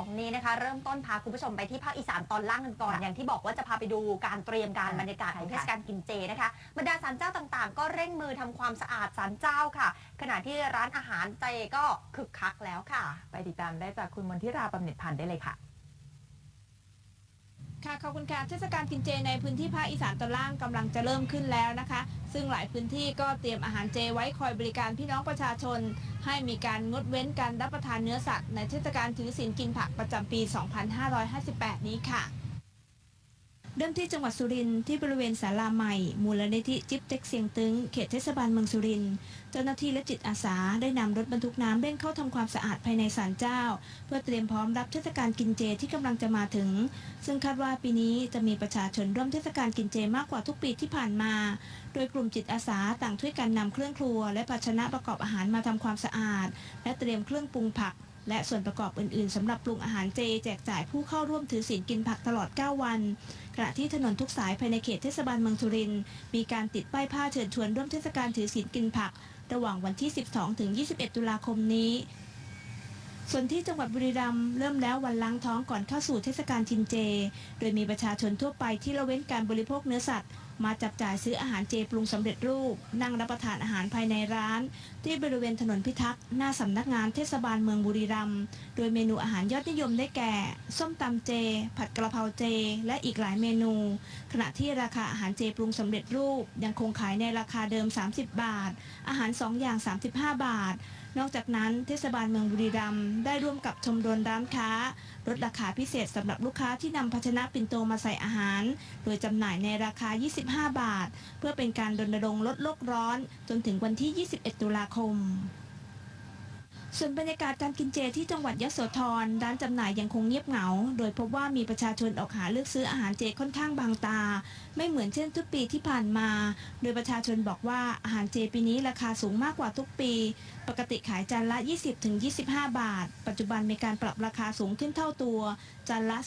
2 นี้นะคะ เริ่มต้นพาคุณผู้ชมไปที่ภาคอีสานตอนล่างกันก่อนค่ะอย่างที่บอกว่าจะพาไปดูการเตรียมการค่ะบรรยากาศของใช่เทค่ะศกาลกินเจนะคะบรรดาศาลเจ้าต่างๆ ก็เร่งมือทำความสะอาดศาลเจ้าค่ะ ขณะที่ร้านอาหารเจก็คึกคักแล้วค่ะ ไปติดตามได้จากคุณมนทิราบำเหน็จพันธ์ได้เลยค่ะ ค่ะขอบคุณค่ะเทศกาลกินเจในพื้นที่ภาคอีสานตอนล่างกำลังจะเริ่มขึ้นแล้วนะคะ ซึ่งหลายพื้นที่ก็เตรียมอาหารเจไว้คอยบริการพี่น้องประชาชน ให้มีการงดเว้นการรับประทานเนื้อสัตว์ในเทศกาลถือศีลกินผักประจำปี 2558 นี้ค่ะ เริ่มที่จังหวัดสุรินทร์ที่บริเวณศาลาใหม่ มูลนิธิจิ๊บเต็กเสียงตึง เขตเทศบาลเมืองสุรินทร์เจ้าหน้าที่และจิตอาสาได้นำรถบรรทุกน้ำเร่งเข้าทำความสะอาดภายในศาลเจ้า เพื่อเตรียมพร้อมรับเทศกาลกินเจที่กำลังจะมาถึง ซึ่งคาดว่าปีนี้จะมีประชาชนร่วมเทศกาลกินเจมากกว่าทุกปีที่ผ่านมา โดยกลุ่มจิตอาสาต่างช่วยกันนำเครื่องครัว และภาชนะประกอบอาหารมาทำความสะอาด และเตรียมเครื่องปรุงผัก และส่วนประกอบอื่นๆสำหรับปรุงอาหารเจ แจกจ่ายผู้เข้าร่วมถือศีลกินผักตลอด 9 วัน ขณะที่ถนนทุกสายภายในเขตเทศบาลเมืองสุรินทร์มีการติดป้ายผ้าเชิญชวนร่วมเทศกาลถือศีลกินผัก ระหว่างวันที่ 12 ถึง 21 ตุลาคมนี้ ส่วนที่จังหวัดบุรีรัมย์เริ่มแล้ววันล้างท้องก่อนเข้าสู่เทศกาลกินเจ โดยมีประชาชนทั่วไปที่ละเว้นการบริโภคเนื้อสัตว์ มาจับจ่ายซื้ออาหารเจปรุงสำเร็จรูป นั่งรับประทานอาหารภายในร้าน ที่บริเวณถนนพิทักษ์หน้าสำนักงานเทศบาลเมืองบุรีรัมย์โดยเมนูอาหารยอดนิยมได้แก่ ส้มตำเจ ผัดกระเพราเจ และอีกหลายเมนู ขณะที่ราคาอาหารเจปรุงสำเร็จรูป ยังคงขายในราคาเดิม 30 บาท อาหาร 2 อย่าง 35 บาท นอกจากนั้นเทศบาลเมืองบุรีรัมย์ได้ร่วมกับชมรมร้านค้า ลดราคาพิเศษสำหรับลูกค้าที่นำภาชนะปิ่นโตมาใส่อาหาร โดยจำหน่ายในราคา 25 บาท เพื่อเป็นการรณรงค์ลดโลกร้อน จนถึงวันที่ 21 ตุลาคมส่วนบรรยากาศการกินเจที่จังหวัดยโสธรร้านจำหน่ายยังคงเงียบเหงา โดยพบว่ามีประชาชนออกหาเลือกซื้ออาหารเจค่อนข้างบางตา ไม่เหมือนเช่นทุกปีที่ผ่านมา โดยประชาชนบอกว่าอาหารเจปีนี้ราคาสูงมากกว่าทุกปีปกติขายจานละ 20-25 บาท ปัจจุบันมีการปรับราคาสูงขึ้นเท่าตัว จานละ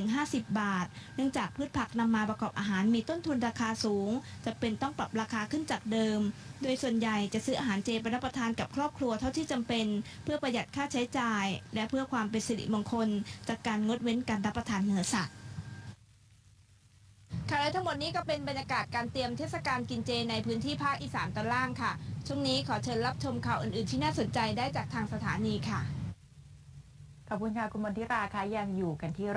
40-50 บาท เนื่องจากพืชผักนำมาประกอบอาหารมีต้นทุนราคาสูง จะเป็นต้องปรับราคาขึ้นจากเดิม โดยส่วนใหญ่จะซื้ออาหารเจไปรับประทานกับครอบครัวเท่าที่จำเป็น เพื่อประหยัดค่าใช้จ่าย และเพื่อความเป็นสิริมงคล จากการงดเว้นการรับประทานเนื้อสัตว์ ค่ะและทั้งหมดนี้ก็เป็นบรรยากาศการเตรียมเทศกาลกินเจในพื้นที่ภาคอีสานตอนล่างค่ะ ช่วงนี้ขอเชิญรับชมข่าวอื่นๆที่น่าสนใจได้จากทางสถานีค่ะ ขอบคุณค่ะคุณมนทิราค่ะยังอยู่กันที่